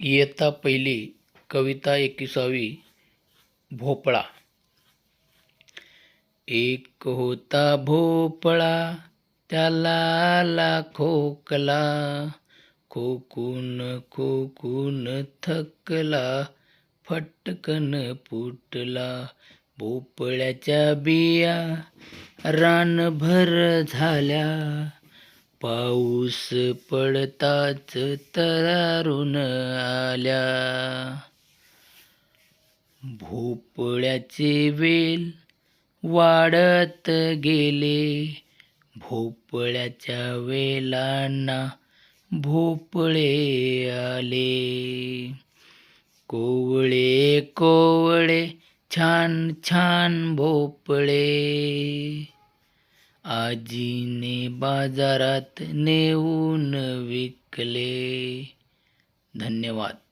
इयत्ता पहिली कविता एकविसावी भोपळा. एक होता भोपळा त्याला आला खोकला. खोकून खोकून थकला फटकन फुटला. भोपळ्याच्या बिया रानभर झाल्या. पाऊस पडताच तरारून आल्या. भोपळ्याचे वेल वाढत गेले. भोपळ्याच्या वेलांना भोपळे आले. कोवळे कोवळे छान छान भोपळे. आजीने बाजारात नेऊन विकले. धन्यवाद.